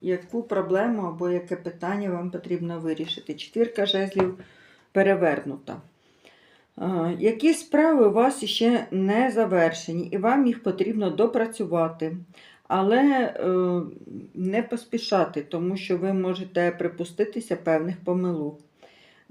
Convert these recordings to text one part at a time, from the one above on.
яку проблему або яке питання вам потрібно вирішити. Четвірка жезлів перевернута. Е, Які справи у вас ще не завершені, і вам їх потрібно допрацювати, але е, не поспішати, тому що ви можете припуститися певних помилок.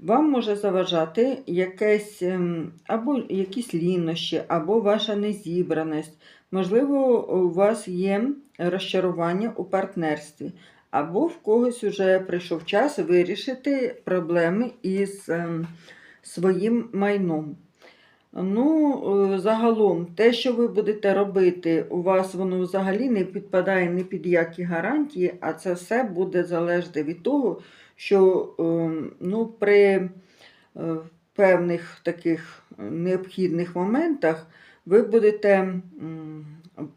Вам може заважати якесь, ем, або якісь лінощі, або ваша незібраність. Можливо, у вас є розчарування у партнерстві, або в когось вже прийшов час вирішити проблеми із ем, своїм майном. Ну, е, загалом, те, що ви будете робити, у вас воно взагалі не підпадає ні під які гарантії, а це все буде залежати від того, що е, ну, при е, певних таких необхідних моментах ви будете,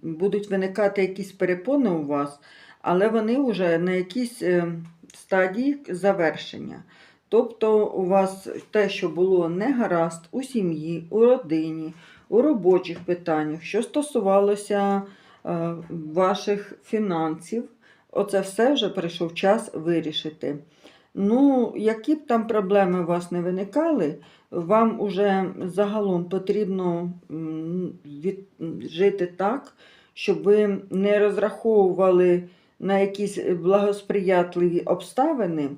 будуть виникати якісь перепони у вас, але вони вже на якійсь стадії завершення. Тобто у вас те, що було не гаразд у сім'ї, у родині, у робочих питаннях, що стосувалося е, ваших фінансів, оце все вже прийшов час вирішити. Ну, які б там проблеми у вас не виникали, вам уже загалом потрібно жити так, щоб ви не розраховували на якісь благосприятливі обставини,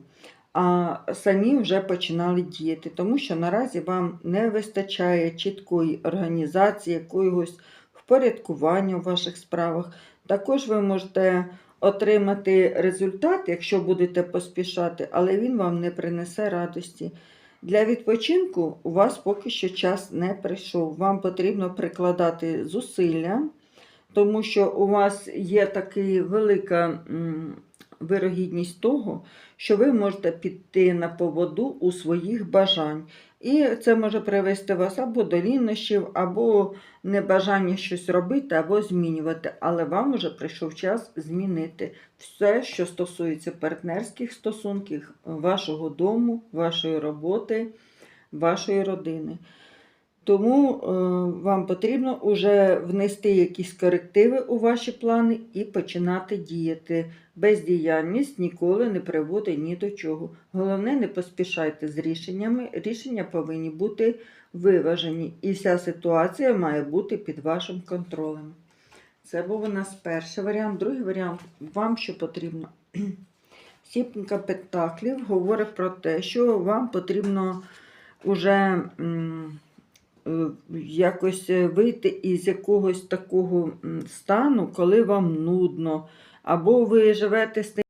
а самі вже починали діяти, тому що наразі вам не вистачає чіткої організації, якогось впорядкування у ваших справах. Також ви можете отримати результат, якщо будете поспішати, але він вам не принесе радості. Для відпочинку у вас поки що час не прийшов. Вам потрібно прикладати зусилля, тому що у вас є така велика вирогідність того, що ви можете піти на поводу у своїх бажань. І це може привести вас або до лінощів, або небажання щось робити, або змінювати. Але вам вже прийшов час змінити все, що стосується партнерських стосунків, вашого дому, вашої роботи, вашої родини. Тому е, вам потрібно вже внести якісь корективи у ваші плани і починати діяти. Бездіяльність ніколи не приводить ні до чого. Головне, не поспішайте з рішеннями. Рішення повинні бути виважені, і вся ситуація має бути під вашим контролем. Це був у нас перший варіант. Другий варіант вам що потрібно. Сіпка Пентаклів говорить про те, що вам потрібно уже якось вийти із якогось такого стану, коли вам нудно, або ви живете з тим.